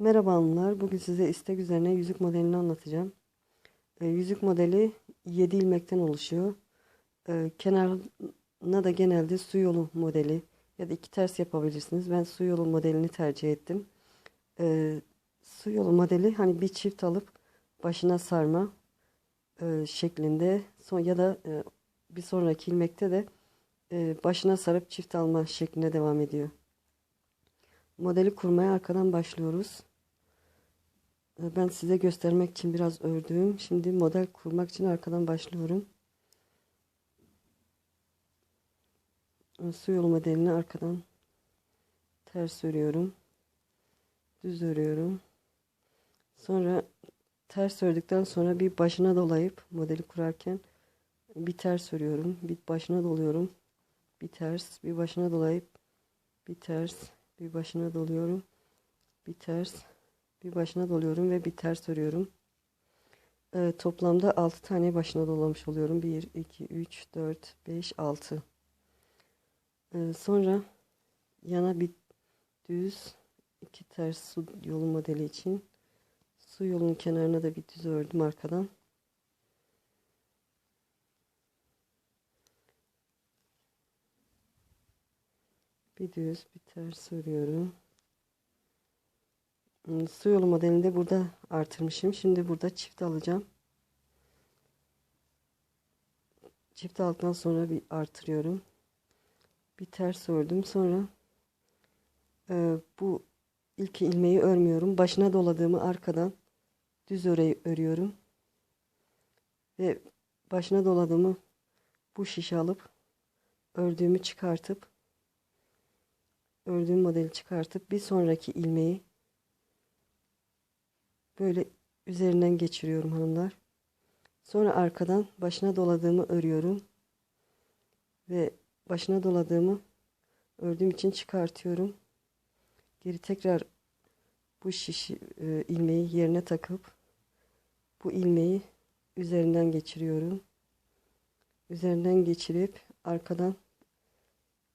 Merhaba hanımlar. Bugün size istek üzerine yüzük modelini anlatacağım. Ee, yüzük modeli 7 ilmekten oluşuyor. Ee, kenarına da genelde su yolu modeli ya da iki ters yapabilirsiniz. Ben su yolu modelini tercih ettim. Ee, su yolu modeli hani bir çift alıp başına sarma e, şeklinde son ya da e, bir sonraki ilmekte de e, başına sarıp çift alma şeklinde devam ediyor. Modeli kurmaya arkadan başlıyoruz. Ee, Ben size göstermek için biraz ördüm. Şimdi model kurmak için arkadan başlıyorum. Ee, Su yolu modelini arkadan ters örüyorum. Düz örüyorum. Sonra ters ördükten sonra bir başına dolayıp modeli kurarken bir ters örüyorum. Bir başına doluyorum. Bir ters, bir başına dolayıp bir ters, bir başına doluyorum. Bir ters, bir başına doluyorum ve bir ters örüyorum. Ee, toplamda 6 tane başına dolamış oluyorum. 1, 2, 3, 4, 5, 6. Ee, sonra yana bir düz, iki ters su yolu modeli için su yolunun kenarına da bir düz ördüm arkadan. Bir düz, bir ters örüyorum. Hmm, Su yolu modelinde burada artırmışım. Şimdi burada çift alacağım. Çift aldıktan sonra bir artırıyorum. Bir ters ördüm. Sonra e, bu ilk ilmeği örmüyorum. Başına doladığımı arkadan düz öre, örüyorum. Ve başına doladığımı bu şişe alıp ördüğümü çıkartıp ördüğüm modeli çıkartıp bir sonraki ilmeği böyle üzerinden geçiriyorum hanımlar. Sonra arkadan başına doladığımı örüyorum. Ve başına doladığımı ördüğüm için çıkartıyorum. Geri tekrar bu şişi e, ilmeği yerine takıp bu ilmeği üzerinden geçiriyorum. Üzerinden geçirip arkadan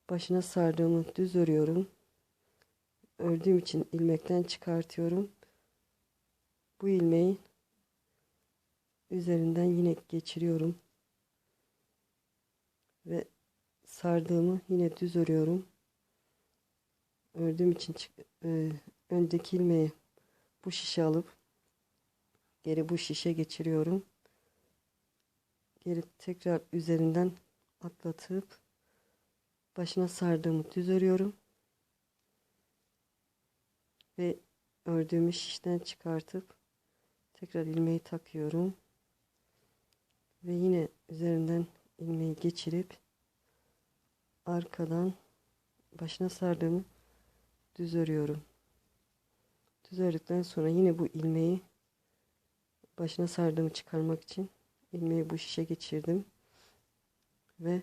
başına sardığımı düz örüyorum. Ördüğüm için ilmekten çıkartıyorum. Bu ilmeği üzerinden yine geçiriyorum. Ve sardığımı yine düz örüyorum. Ördüğüm için e, öndeki ilmeği bu şişe alıp geri bu şişe geçiriyorum. Geri tekrar üzerinden atlatıp başına sardığımı düz örüyorum. Ve ördüğümü şişten çıkartıp tekrar ilmeği takıyorum. Ve yine üzerinden ilmeği geçirip arkadan başına sardığımı düz örüyorum. Düz ördükten sonra yine bu ilmeği başına sardığımı çıkarmak için ilmeği bu şişe geçirdim. Ve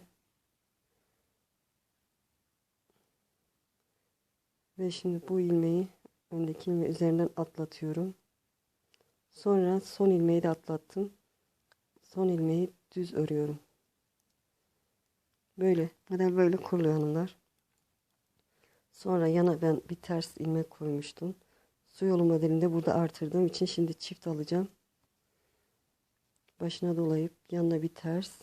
ve şimdi bu ilmeği öndeki ilmeği üzerinden atlatıyorum. Sonra son ilmeği de atlattım. Son ilmeği düz örüyorum. Böyle. Model böyle kuruluyor hanımlar. Sonra yana ben bir ters ilmek koymuştum. Su yolu modelinde burada artırdığım için şimdi çift alacağım. Başına dolayıp yanına bir ters.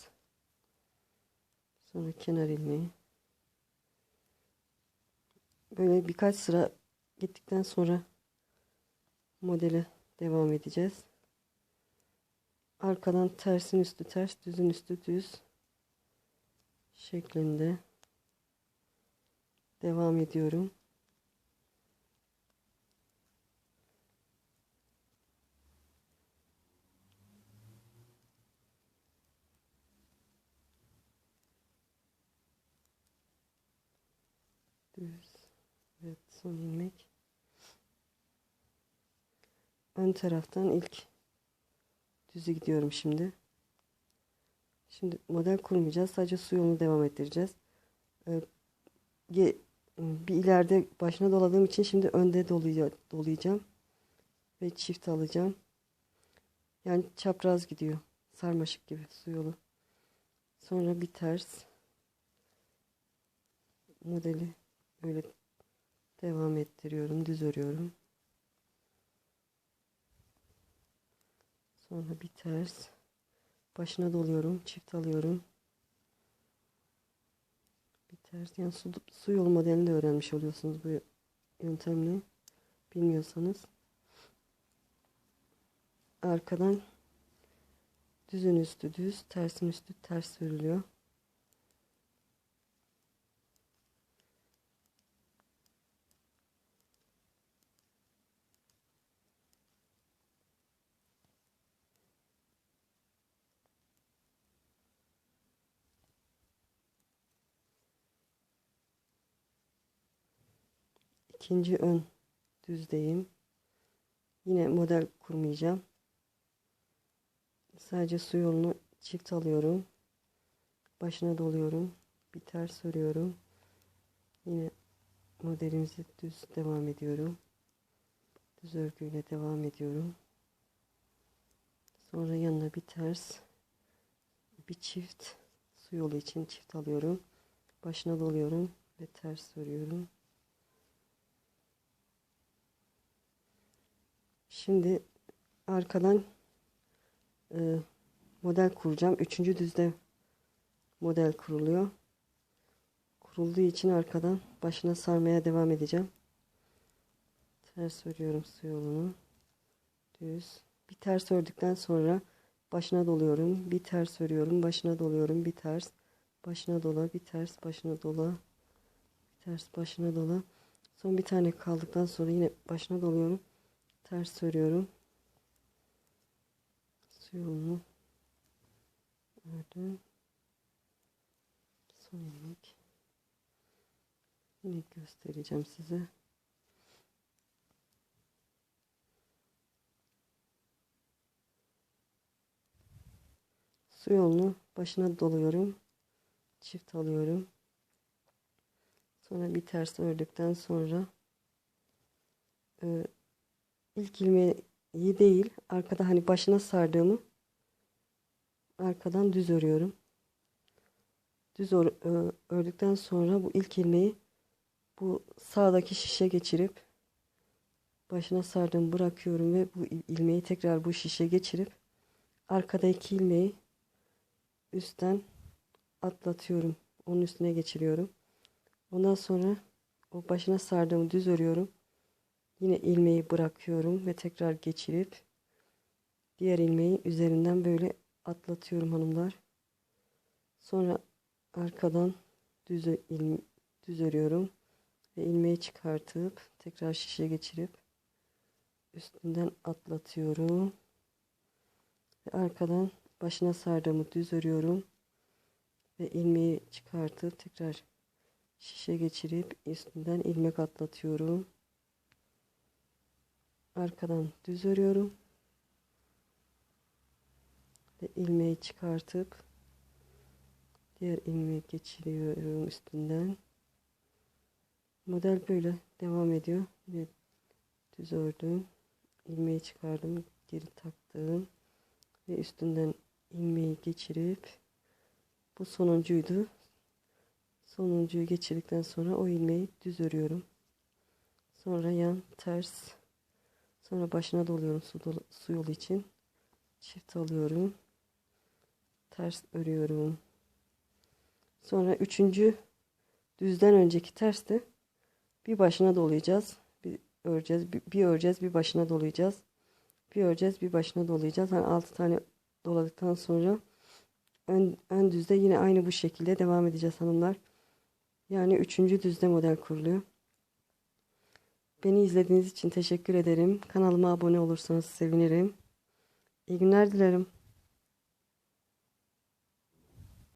Sonra kenar ilmeği. Böyle birkaç sıra gittikten sonra modele devam edeceğiz. Arkadan tersin üstü ters, düzün üstü düz şeklinde devam ediyorum. Düz. Evet, son ilmek. Ön taraftan ilk düzü gidiyorum şimdi. Şimdi model kurmayacağız. Sadece su yolunu devam ettireceğiz. Ee, bir ileride başına doladığım için şimdi önde dolaya- dolayacağım. Ve çift alacağım. Yani çapraz gidiyor. Sarmaşık gibi su yolu. Sonra bir ters. Modeli öyle devam ettiriyorum. Düz örüyorum. Sonra bir ters. Başına doluyorum. Çift alıyorum. Bir ters. Yani su, su yolu modelini de öğrenmiş oluyorsunuz bu yöntemle. Bilmiyorsanız. Arkadan düzün üstü düz, tersin üstü ters örülüyor. İkinci ön düzdeyim. Yine model kurmayacağım. Sadece su yolunu çift alıyorum. Başına doluyorum. Bir ters örüyorum. Yine modelimizi düz devam ediyorum. Düz örgüyle devam ediyorum. Sonra yanına bir ters bir çift su yolu için çift alıyorum. Başına doluyorum ve ters örüyorum. Şimdi arkadan e, model kuracağım. Üçüncü düzde model kuruluyor. Kurulduğu için arkadan başına sarmaya devam edeceğim. Ters örüyorum su yolunu. Düz. Bir ters ördükten sonra başına doluyorum. Bir ters örüyorum. Başına doluyorum. Bir ters. Başına dola. Bir ters. Başına dola. Bir ters. Başına dola. Son bir tane kaldıktan sonra yine başına doluyorum. Ters örüyorum su yolunu ördüm. Son ilmek. Yine göstereceğim size. Su yolunu başına doluyorum. Çift alıyorum. Sonra bir ters ördükten sonra e, ilk ilmeği değil. Arkada hani başına sardığımı arkadan düz örüyorum. Düz ör, ördükten sonra bu ilk ilmeği bu sağdaki şişe geçirip başına sardığımı bırakıyorum ve bu ilmeği tekrar bu şişe geçirip arkadaki ilmeği üstten atlatıyorum. Onun üstüne geçiriyorum. Ondan sonra o başına sardığımı düz örüyorum. Yine ilmeği bırakıyorum ve tekrar geçirip diğer ilmeği üzerinden böyle atlatıyorum hanımlar. Sonra arkadan düz, il, düz örüyorum ve ilmeği çıkartıp tekrar şişe geçirip üstünden atlatıyorum. Ve arkadan başına sardığımı düz örüyorum ve ilmeği çıkartıp tekrar şişe geçirip üstünden ilmek atlatıyorum arkadan düz örüyorum. Ve ilmeği çıkartıp diğer ilmeği geçiriyorum üstünden. Model böyle devam ediyor. Ve düz ördüm. İlmeği çıkardım geri taktım. Ve üstünden ilmeği geçirip bu sonuncuydu sonuncuyu geçirdikten sonra o ilmeği düz örüyorum. Sonra yan ters Sonra başına doluyorum su, dolu, su yolu için. Çift alıyorum. Ters örüyorum. Sonra üçüncü düzden önceki terste bir başına dolayacağız. Bir öreceğiz. Bir, bir öreceğiz. Bir başına dolayacağız. Bir öreceğiz. Bir başına dolayacağız. Hani altı tane doladıktan sonra ön, ön düzde yine aynı bu şekilde devam edeceğiz hanımlar. Yani üçüncü düzde model kuruluyor. Beni izlediğiniz için teşekkür ederim. Kanalıma abone olursanız sevinirim. İyi günler dilerim.